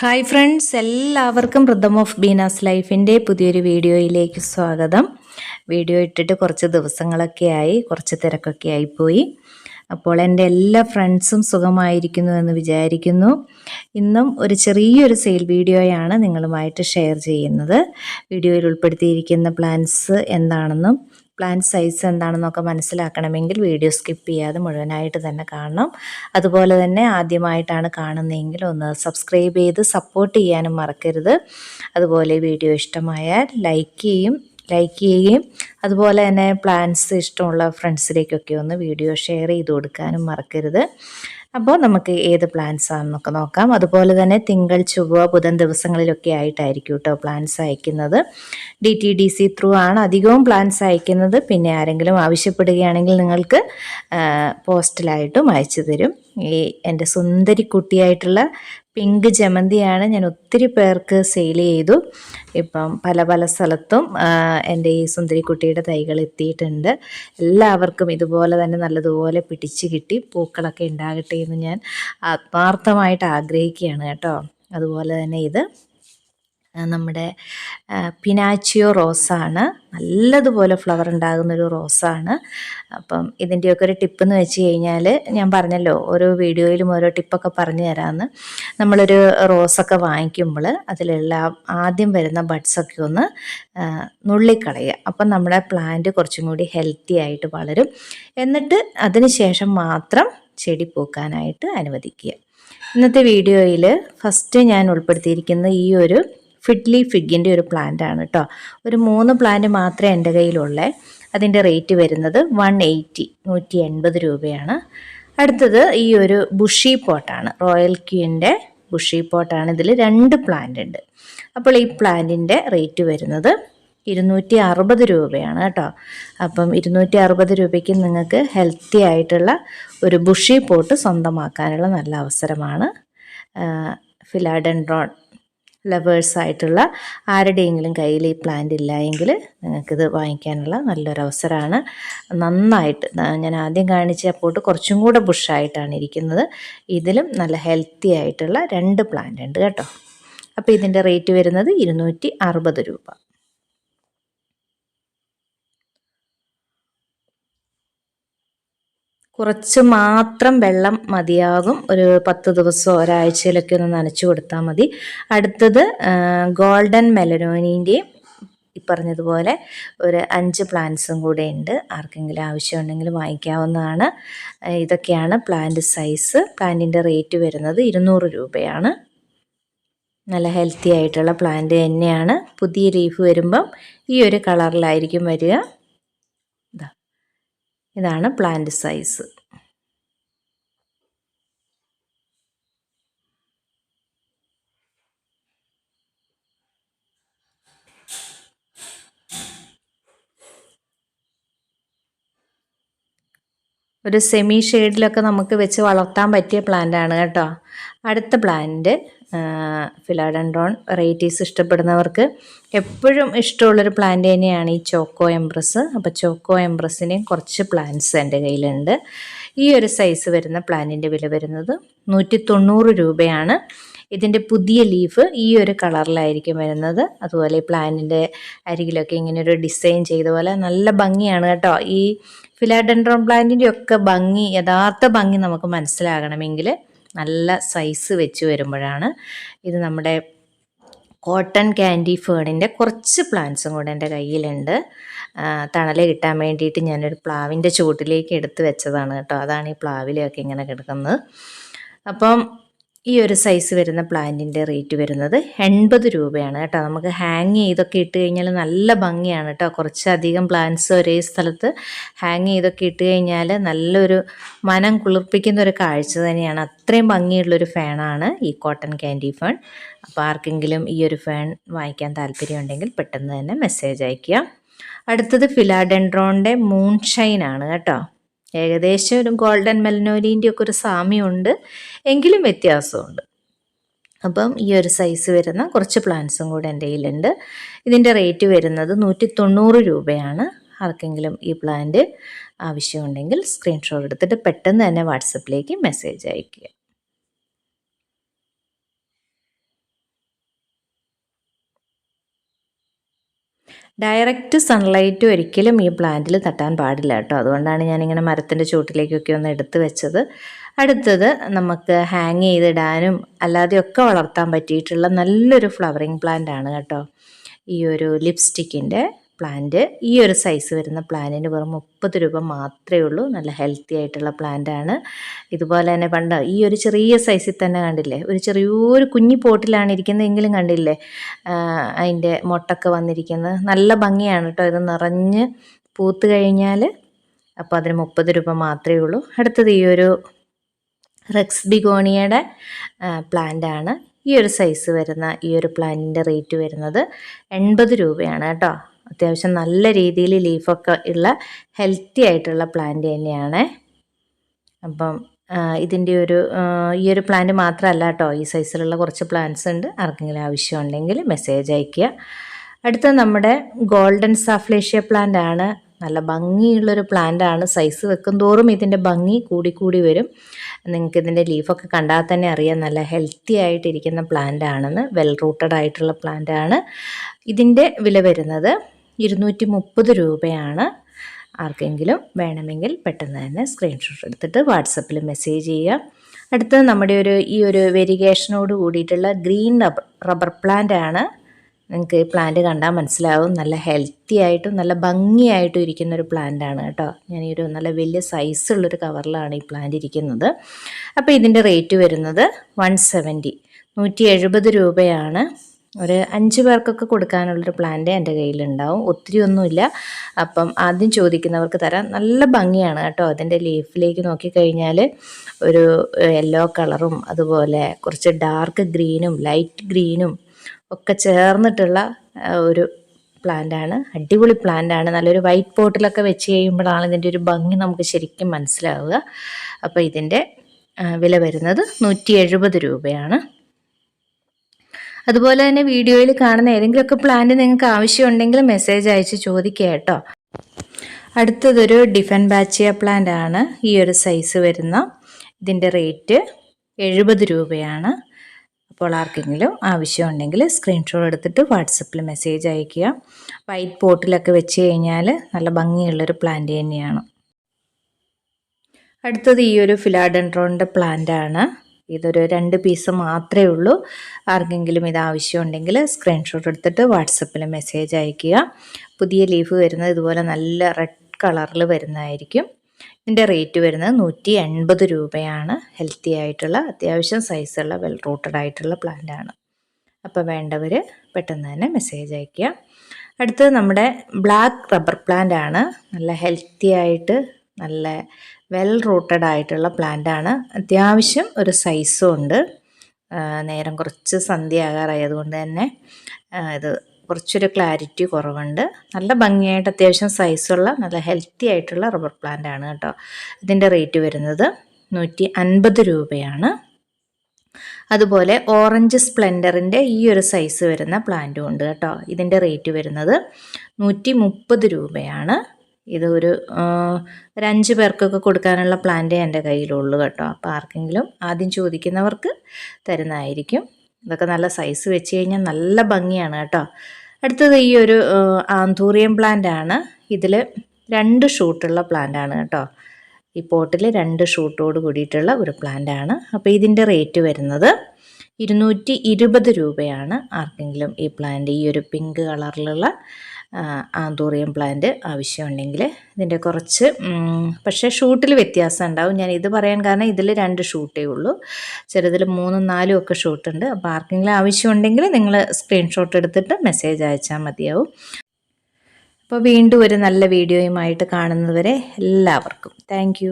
Hi friends എല്ലാവർക്കും rhythm of Beena's ലൈഫിന്റെ പുതിയൊരു വീഡിയോയിലേക്ക് സ്വാഗതം. വീഡിയോ ഇട്ടിട്ട് കുറച്ച് ദിവസങ്ങളൊക്കെ ആയി കുറച്ച് തിരക്കൊക്കെ ആയിപ്പോയി. അപ്പോൾ എന്റെ എല്ലാ ഫ്രണ്ട്സും സുഖമായിരിക്കുന്നു എന്ന് വിചാരിക്കുന്നു. ഇന്നും ഒരു ചെറിയൊരു സെയിൽ വീഡിയോയാണ് നിങ്ങളുമായിട്ട് ഷെയർ ചെയ്യുന്നത്. വീഡിയോയിൽ ഉൾപ്പെടുത്തിയിരിക്കുന്ന പ്ലാൻസ് എന്താണെന്നും പ്ലാൻ സൈസ് എന്താണെന്നൊക്കെ മനസ്സിലാക്കണമെങ്കിൽ വീഡിയോ സ്കിപ്പ് ചെയ്യാതെ മുഴുവനായിട്ട് തന്നെ കാണണം. അതുപോലെ തന്നെ ആദ്യമായിട്ടാണ് കാണുന്നതെങ്കിൽ ഒന്ന് സബ്സ്ക്രൈബ് ചെയ്ത് സപ്പോർട്ട് ചെയ്യാനും മറക്കരുത്. അതുപോലെ വീഡിയോ ഇഷ്ടമായാൽ ലൈക്ക് ചെയ്യും ലൈക്ക് ചെയ്യുകയും അതുപോലെ തന്നെ പ്ലാന്റ്സ് ഇഷ്ടമുള്ള ഫ്രണ്ട്സിലേക്കൊക്കെ ഒന്ന് വീഡിയോ ഷെയർ ചെയ്ത് കൊടുക്കാനും മറക്കരുത്. അപ്പോൾ നമുക്ക് ഏത് പ്ലാൻസ് ആണെന്നൊക്കെ നോക്കാം. അതുപോലെ തന്നെ തിങ്കൾ ചൊവ്വ ബുധൻ ദിവസങ്ങളിലൊക്കെ ആയിട്ടായിരിക്കും കേട്ടോ പ്ലാൻസ് അയക്കുന്നത്. D T D C through ആണ് അധികവും പ്ലാൻസ് അയക്കുന്നത്. പിന്നെ ആരെങ്കിലും ആവശ്യപ്പെടുകയാണെങ്കിൽ നിങ്ങൾക്ക് പോസ്റ്റലായിട്ടും അയച്ചു തരും. ഈ എന്റെ സുന്ദരി കുട്ടിയായിട്ടുള്ള പിങ്ക് ജമന്തിയാണ് ഞാൻ ഒത്തിരി പേർക്ക് സെയിൽ ചെയ്തു. ഇപ്പം പല പല സ്ഥലത്തും എന്റെ ഈ സുന്ദരിക്കുട്ടിയുടെ തൈകൾ എത്തിയിട്ടുണ്ട്. എല്ലാവർക്കും ഇതുപോലെ തന്നെ നല്ലതുപോലെ പിടിച്ച് കിട്ടി. പൂക്കളൊക്കെ ഉണ്ടാകട്ടെ എന്ന് ഞാൻ ആത്മാർത്ഥമായിട്ട് ആഗ്രഹിക്കുകയാണ് കേട്ടോ. അതുപോലെ തന്നെ ഇത്. നമ്മുടെ പിനാച്ചിയോ റോസാണ്. നല്ലതുപോലെ ഫ്ലവർ ഉണ്ടാകുന്നൊരു റോസാണ്. അപ്പം ഇതിന്റെയൊക്കെ ഒരു ടിപ്പ് എന്ന് വെച്ച് കഴിഞ്ഞാൽ ഞാൻ പറഞ്ഞല്ലോ ഓരോ വീഡിയോയിലും ഓരോ ടിപ്പൊക്കെ പറഞ്ഞു തരാമെന്ന് നമ്മളൊരു റോസൊക്കെ വാങ്ങിക്കുമ്പോൾ അതിലുള്ള ആദ്യം വരുന്ന ബഡ്സൊക്കെ ഒന്ന് നുള്ളിക്കളയുക. അപ്പം നമ്മുടെ പ്ലാന്റ് കുറച്ചും കൂടി ഹെൽത്തി ആയിട്ട് വളരും. എന്നിട്ട് അതിന് ശേഷം മാത്രം ചെടി പൂക്കാനായിട്ട് അനുവദിക്കുക. ഇന്നത്തെ വീഡിയോയിൽ ഫസ്റ്റ് ഞാൻ ഉൾപ്പെടുത്തിയിരിക്കുന്ന ഈ ഒരു ഫിഡ്ലി ഫിഗിന്റെ ഒരു പ്ലാന്റ് ആണ് കേട്ടോ ഒരു മൂന്ന് പ്ലാന്റ് മാത്രമേ എന്റെ കയ്യിലുള്ളേ. അതിന്റെ റേറ്റ് വരുന്നത് വൺ എയ്റ്റി നൂറ്റി എൺപത് രൂപയാണ്. അടുത്തത് ഈ ഒരു ബുഷി പോട്ടാണ് റോയൽ ക്യൂന്റെ ബുഷി പോട്ടാണ് ഇതിൽ രണ്ട് പ്ലാന്റ് ഉണ്ട്. അപ്പോൾ ഈ പ്ലാന്റിന്റെ റേറ്റ് വരുന്നത് ഇരുന്നൂറ്റി അറുപത് രൂപയാണ് കേട്ടോ അപ്പം ഇരുന്നൂറ്റി അറുപത് രൂപയ്ക്ക് നിങ്ങൾക്ക് ഹെൽത്തി ആയിട്ടുള്ള ഒരു ബുഷി പോട്ട് സ്വന്തമാക്കാനുള്ള നല്ല അവസരമാണ്. ഫിലാഡൻഡ്രോൺ ലവേഴ്സായിട്ടുള്ള ആരുടെയെങ്കിലും കയ്യിൽ ഈ പ്ലാന്റ് ഇല്ല എങ്കിൽ നിങ്ങൾക്കിത് വാങ്ങിക്കാനുള്ള നല്ലൊരു അവസരമാണ്. നന്നായിട്ട് ഞാൻ ആദ്യം കാണിച്ച പോട്ട് കുറച്ചും കൂടെ ബുഷായിട്ടാണ് ഇരിക്കുന്നത്. ഇതിലും നല്ല ഹെൽത്തി ആയിട്ടുള്ള രണ്ട് പ്ലാന്റ് ഉണ്ട് കേട്ടോ. അപ്പോൾ ഇതിന്റെ റേറ്റ് വരുന്നത് ഇരുന്നൂറ്റി അറുപത് രൂപ. കുറച്ച് മാത്രം വെള്ളം മതിയാകും. ഒരു പത്ത് ദിവസമോ ഒരാഴ്ചയിലൊക്കെ ഒന്ന് നനച്ചു കൊടുത്താൽ മതി. അടുത്തത് ഗോൾഡൻ മെലനോനിന്റെയും ഈ പറഞ്ഞതുപോലെ ഒരു അഞ്ച് പ്ലാന്റ്സും കൂടെ ഉണ്ട്. ആർക്കെങ്കിലും ആവശ്യമുണ്ടെങ്കിൽ വാങ്ങിക്കാവുന്നതാണ്. ഇതൊക്കെയാണ് പ്ലാന്റ് സൈസ്. പ്ലാന്റിന്റെ റേറ്റ് വരുന്നത് ഇരുന്നൂറ് രൂപയാണ്. നല്ല ഹെൽത്തി ആയിട്ടുള്ള പ്ലാന്റ് തന്നെയാണ്. പുതിയ ലീഫ് വരുമ്പം ഈ ഒരു കളറിലായിരിക്കും വരിക. ഇതാണ് പ്ലാന്റ് സൈസ് ഒരു സെമി ഷെയ്ഡിലൊക്കെ നമുക്ക് വെച്ച് വളർത്താൻ പറ്റിയ പ്ലാന്റ് ആണ് കേട്ടോ. അടുത്ത പ്ലാന്റ് ഫിലാഡൻഡ്രോൺ വെറൈറ്റീസ് ഇഷ്ടപ്പെടുന്നവർക്ക് എപ്പോഴും ഇഷ്ടമുള്ളൊരു പ്ലാന്റ് തന്നെയാണ് ഈ ചോക്കോ എംബ്രസ് അപ്പോൾ ചോക്കോ എംബ്രസിനെയും കുറച്ച് പ്ലാന്റ്സ് എന്റെ കയ്യിലുണ്ട്. ഈ ഒരു സൈസ് വരുന്ന പ്ലാന്റിന്റെ വില വരുന്നത് നൂറ്റി തൊണ്ണൂറ് രൂപയാണ്. ഇതിന്റെ പുതിയ ലീഫ് ഈ ഒരു കളറിലായിരിക്കും വരുന്നത്. അതുപോലെ ഈ പ്ലാന്റിന്റെ അരികിലൊക്കെ ഇങ്ങനെ ഒരു ഡിസൈൻ ചെയ്ത പോലെ നല്ല ഭംഗിയാണ് കേട്ടോ. ഈ ഫിലാഡൻഡ്രോൺ പ്ലാന്റിന്റെ ഒക്കെ ഭംഗി യഥാർത്ഥ ഭംഗി നമുക്ക് മനസ്സിലാകണമെങ്കിൽ നല്ല സൈസ് വെച്ച് വരുമ്പോഴാണ് ഇത് നമ്മുടെ കോട്ടൺ ക്യാൻഡി ഫേണിന്റെ കുറച്ച് പ്ലാന്റ്സും കൂടെ എന്റെ കയ്യിലുണ്ട്. തണൽ കിട്ടാൻ വേണ്ടിയിട്ട് ഞാനൊരു പ്ലാവിന്റെ ചുവട്ടിലേക്ക് എടുത്ത് വെച്ചതാണ് കേട്ടോ. അതാണ് ഈ പ്ലാവിലൊക്കെ ഇങ്ങനെ കിടക്കുന്നത്. അപ്പം ഈ ഒരു സൈസ് വരുന്ന പ്ലാന്റിന്റെ റേറ്റ് വരുന്നത് എൺപത് രൂപയാണ് കേട്ടോ. നമുക്ക് ഹാങ് ചെയ്തൊക്കെ ഇട്ട് കഴിഞ്ഞാൽ നല്ല ഭംഗിയാണ് കേട്ടോ. കുറച്ചധികം പ്ലാന്റ്സ് ഒരേ സ്ഥലത്ത് ഹാങ് ചെയ്തൊക്കെ ഇട്ട് കഴിഞ്ഞാൽ നല്ലൊരു മനം കുളിർപ്പിക്കുന്ന ഒരു കാഴ്ച തന്നെയാണ്. അത്രയും ഭംഗിയുള്ളൊരു ഫാനാണ് ഈ കോട്ടൺ ക്യാൻഡി ഫേൺ അപ്പോൾ ആർക്കെങ്കിലും ഈ ഒരു ഫാൻ വാങ്ങിക്കാൻ താല്പര്യമുണ്ടെങ്കിൽ പെട്ടെന്ന് തന്നെ മെസ്സേജ് അയയ്ക്കുക. അടുത്തത് ഫിലാഡെൻഡ്രോണിന്റെ മൂൺ ഷൈൻ ആണ് കേട്ടോ. ഏകദേശം ഒരു ഗോൾഡൻ മെലനോലിന്റെ ഒക്കെ ഒരു സാമ്യമുണ്ട്. എങ്കിലും വ്യത്യാസമുണ്ട്. അപ്പം ഈ ഒരു സൈസ് വരുന്ന കുറച്ച് പ്ലാന്റ്സും കൂടെ എന്റെ കയ്യിലുണ്ട്. ഇതിന്റെ റേറ്റ് വരുന്നത് നൂറ്റി തൊണ്ണൂറ് രൂപയാണ്. ആർക്കെങ്കിലും ഈ പ്ലാന്റ് ആവശ്യമുണ്ടെങ്കിൽ സ്ക്രീൻഷോട്ട് എടുത്തിട്ട് പെട്ടെന്ന് തന്നെ വാട്സപ്പിലേക്ക് മെസ്സേജ് അയയ്ക്കുക. ഡയറക്റ്റ് സൺലൈറ്റ് ഒരിക്കലും ഈ പ്ലാന്റിൽ തട്ടാൻ പാടില്ല കേട്ടോ. അതുകൊണ്ടാണ് ഞാനിങ്ങനെ മരത്തിന്റെ ചുവട്ടിലേക്കൊക്കെ ഒന്ന് എടുത്തു വെച്ചത്. അടുത്തത് നമുക്ക് ഹാങ് ചെയ്തിടാനും അല്ലാതെയൊക്കെ വളർത്താൻ പറ്റിയിട്ടുള്ള നല്ലൊരു ഫ്ലവറിങ് പ്ലാന്റ് ആണ് കേട്ടോ. ഈ ഒരു ലിപ്സ്റ്റിക്കിന്റെ പ്ലാന്റ്. ഈ ഒരു സൈസ് വരുന്ന പ്ലാന്റിന് വെറും മുപ്പത് രൂപ മാത്രമേ ഉള്ളൂ. നല്ല ഹെൽത്തി ആയിട്ടുള്ള പ്ലാന്റ് ആണ്. ഇതുപോലെ തന്നെ പണ്ട് ഈ ഒരു ചെറിയ സൈസിൽ തന്നെ കണ്ടില്ലേ? ഒരു ചെറിയൊരു കുഞ്ഞി പോട്ടിലാണ് ഇരിക്കുന്നതെങ്കിലും കണ്ടില്ലേ? അതിന്റെ മുട്ടൊക്കെ വന്നിരിക്കുന്നത്. നല്ല ഭംഗിയാണ് കേട്ടോ ഇത് നിറഞ്ഞ് പൂത്ത് കഴിഞ്ഞാൽ അപ്പോൾ അതിന് മുപ്പത് രൂപ മാത്രമേ ഉള്ളൂ. അടുത്തത് ഈ ഒരു റെക്സ് ബിഗോണിയയുടെ പ്ലാന്റ് ആണ്. ഈ ഒരു സൈസ് വരുന്ന ഈ ഒരു പ്ലാന്റിന്റെ റേറ്റ് വരുന്നത് എൺപത് രൂപയാണ് കേട്ടോ. അത്യാവശ്യം നല്ല രീതിയിൽ ലീഫൊക്കെ ഉള്ള ഹെൽത്തി ആയിട്ടുള്ള പ്ലാന്റ് തന്നെയാണ്. അപ്പം ഇതിന്റെ ഒരു ഈ ഒരു പ്ലാന്റ് മാത്രമല്ല കേട്ടോ ഈ സൈസിലുള്ള കുറച്ച് പ്ലാന്റ്സ് ഉണ്ട്. ആർക്കെങ്കിലും ആവശ്യമുണ്ടെങ്കിൽ മെസ്സേജ് അയയ്ക്കുക. അടുത്ത നമ്മുടെ ഗോൾഡൻ സാഫ്ലേഷ്യ പ്ലാന്റ് ആണ്. നല്ല ഭംഗിയുള്ളൊരു ആണ്. സൈസ് വെക്കും തോറും ഇതിന്റെ ഭംഗി കൂടി കൂടി വരും. നിങ്ങൾക്ക് ഇതിന്റെ ലീഫൊക്കെ കണ്ടാൽ തന്നെ അറിയാം നല്ല ഹെൽത്തി ആയിട്ടിരിക്കുന്ന പ്ലാന്റ് ആണെന്ന് വെൽ റൂട്ടഡ് ആയിട്ടുള്ള പ്ലാന്റ് ആണ്. ഇതിന്റെ വില വരുന്നത് ഇരുന്നൂറ്റി മുപ്പത് രൂപയാണ്. ആർക്കെങ്കിലും വേണമെങ്കിൽ പെട്ടെന്ന് തന്നെ സ്ക്രീൻഷോട്ട് എടുത്തിട്ട് വാട്സപ്പിൽ മെസ്സേജ് ചെയ്യുക. അടുത്തത് നമ്മുടെ ഒരു ഈ ഒരു വെരിഗേഷനോട് കൂടിയിട്ടുള്ള ഗ്രീൻ റബ്ബർ റബ്ബർ പ്ലാന്റ് ആണ്. നിങ്ങൾക്ക് ഈ പ്ലാന്റ് കണ്ടാൽ മനസ്സിലാവും. നല്ല ഹെൽത്തി ആയിട്ടും നല്ല ഭംഗിയായിട്ടും ഇരിക്കുന്ന ഒരു പ്ലാന്റ് ആണ് കേട്ടോ. ഞാൻ ഈ ഒരു നല്ല വലിയ സൈസുള്ളൊരു കവറിലാണ് ഈ പ്ലാന്റ് ഇരിക്കുന്നത്. അപ്പോൾ ഇതിന്റെ റേറ്റ് വരുന്നത് വൺ സെവന്റി നൂറ്റി എഴുപത് രൂപയാണ്. ഒരു അഞ്ച് പേർക്കൊക്കെ കൊടുക്കാനുള്ളൊരു പ്ലാന്റ് എന്റെ കയ്യിലുണ്ടാവും. ഒത്തിരി ഒന്നുമില്ല. അപ്പം ആദ്യം ചോദിക്കുന്നവർക്ക് തരാം. നല്ല ഭംഗിയാണ് കേട്ടോ. അതിന്റെ ലീഫിലേക്ക് നോക്കിക്കഴിഞ്ഞാൽ ഒരു യെല്ലോ കളറും അതുപോലെ കുറച്ച് ഡാർക്ക് ഗ്രീനും ലൈറ്റ് ഗ്രീനും ഒക്കെ ചേർന്നിട്ടുള്ള ഒരു പ്ലാന്റാണ് അടിപൊളി പ്ലാന്റാണ് നല്ലൊരു വൈറ്റ് പോട്ടിലൊക്കെ വെച്ച് കഴിയുമ്പോഴാണ് ഇതിന്റെ ഒരു ഭംഗി നമുക്ക് ശരിക്കും മനസ്സിലാവുക. അപ്പോൾ ഇതിന്റെ വില വരുന്നത് നൂറ്റി രൂപയാണ്. അതുപോലെ തന്നെ വീഡിയോയിൽ കാണുന്ന ഏതെങ്കിലുമൊക്കെ പ്ലാന്റ് നിങ്ങൾക്ക് ആവശ്യമുണ്ടെങ്കിൽ മെസ്സേജ് അയച്ച് ചോദിക്കുക കേട്ടോ. അടുത്തതൊരു ഡിഫൻ ബാച്ചിയ പ്ലാന്റ് ആണ്. ഈ ഒരു സൈസ് വരുന്ന. ഇതിന്റെ റേറ്റ് എഴുപത് രൂപയാണ്. അപ്പോൾ ആർക്കെങ്കിലും ആവശ്യമുണ്ടെങ്കിൽ സ്ക്രീൻഷോട്ട് എടുത്തിട്ട് വാട്സപ്പിൽ മെസ്സേജ് അയയ്ക്കുക. വൈറ്റ് പോട്ടിലൊക്കെ വെച്ച് കഴിഞ്ഞാൽ നല്ല ഭംഗിയുള്ളൊരു പ്ലാന്റ് തന്നെയാണ്. അടുത്തത് ഈ ഒരു ഫിലാഡൻഡ്രോണിന്റെ പ്ലാന്റ് ആണ്. ഇതൊരു രണ്ട് പീസ് മാത്രമേ ഉള്ളൂ. ആർക്കെങ്കിലും ഇത് ആവശ്യമുണ്ടെങ്കിൽ സ്ക്രീൻഷോട്ട് എടുത്തിട്ട് വാട്സപ്പിൽ മെസ്സേജ് അയയ്ക്കുക. പുതിയ ലീഫ് വരുന്നത് ഇതുപോലെ നല്ല റെഡ് കളറിൽ വരുന്നതായിരിക്കും. ഇതിന്റെ റേറ്റ് വരുന്നത് നൂറ്റി എൺപത് രൂപയാണ്. ഹെൽത്തി ആയിട്ടുള്ള അത്യാവശ്യം സൈസുള്ള വെൽ റൂട്ടഡ് ആയിട്ടുള്ള പ്ലാന്റ് ആണ്. അപ്പോൾ വേണ്ടവർ പെട്ടെന്ന് തന്നെ മെസ്സേജ് അയയ്ക്കുക. അടുത്തത് നമ്മുടെ ബ്ലാക്ക് റബ്ബർ പ്ലാന്റ് ആണ്. നല്ല ഹെൽത്തി ആയിട്ട് നല്ല വെൽ റൂട്ടഡ് ആയിട്ടുള്ള പ്ലാന്റ് ആണ്. അത്യാവശ്യം ഒരു സൈസും ഉണ്ട്. നേരം കുറച്ച് സന്ധ്യ ആകാറായി അതുകൊണ്ട് തന്നെ ഇത് കുറച്ചൊരു ക്ലാരിറ്റി കുറവുണ്ട്. നല്ല ഭംഗിയായിട്ട് അത്യാവശ്യം സൈസുള്ള നല്ല ഹെൽത്തി ആയിട്ടുള്ള റബ്ബർ പ്ലാന്റ് ആണ് കേട്ടോ. ഇതിന്റെ റേറ്റ് വരുന്നത് നൂറ്റി അൻപത് രൂപയാണ്. അതുപോലെ ഓറഞ്ച് സ്പ്ലെൻഡറിന്റെ ഈ ഒരു സൈസ് വരുന്ന പ്ലാന്റും ഉണ്ട് കേട്ടോ. ഇതിന്റെ റേറ്റ് വരുന്നത് നൂറ്റി മുപ്പത് രൂപയാണ്. ഇത് ഒരു അഞ്ച് പേർക്കൊക്കെ കൊടുക്കാനുള്ള പ്ലാന്റേ എന്റെ കയ്യിലുള്ളൂ കേട്ടോ. അപ്പോൾ ആർക്കെങ്കിലും ആദ്യം ചോദിക്കുന്നവർക്ക് തരുന്നതായിരിക്കും. ഇതൊക്കെ നല്ല സൈസ് വെച്ച് കഴിഞ്ഞാൽ നല്ല ഭംഗിയാണ് കേട്ടോ. അടുത്തത് ഈ ഒരു ആന്തൂറിയം പ്ലാന്റ് ആണ് ഇതിൽ രണ്ട് ഷൂട്ടുള്ള പ്ലാന്റ് ആണ് കേട്ടോ. ഈ പോട്ടിൽ രണ്ട് ഷൂട്ടോട് കൂടിയിട്ടുള്ള ഒരു പ്ലാന്റ് ആണ് അപ്പോൾ ഇതിന്റെ റേറ്റ് വരുന്നത് ഇരുന്നൂറ്റി ഇരുപത് രൂപയാണ് ആർക്കെങ്കിലും ഈ പ്ലാന്റ് ഈ ഒരു പിങ്ക് കളറിലുള്ള ആന്തൂറിയം പ്ലാന്റ് ആവശ്യമുണ്ടെങ്കിൽ ഇതിന്റെ കുറച്ച് പക്ഷേ ഷൂട്ടിൽ വ്യത്യാസം ഉണ്ടാവും. ഞാൻ ഇത് പറയാൻ കാരണം ഇതിൽ രണ്ട് ഷൂട്ടേ ഉള്ളൂ. ചെറുതിൽ മൂന്നും നാലും ഒക്കെ ഷൂട്ടുണ്ട് അപ്പോൾ ആർക്കെങ്കിലും ആവശ്യമുണ്ടെങ്കിൽ നിങ്ങൾ സ്ക്രീൻഷോട്ട് എടുത്തിട്ട് മെസ്സേജ് അയച്ചാൽ മതിയാവും. അപ്പോൾ വീണ്ടും ഒരു നല്ല വീഡിയോയുമായിട്ട് കാണുന്നതുവരെ എല്ലാവർക്കും. താങ്ക്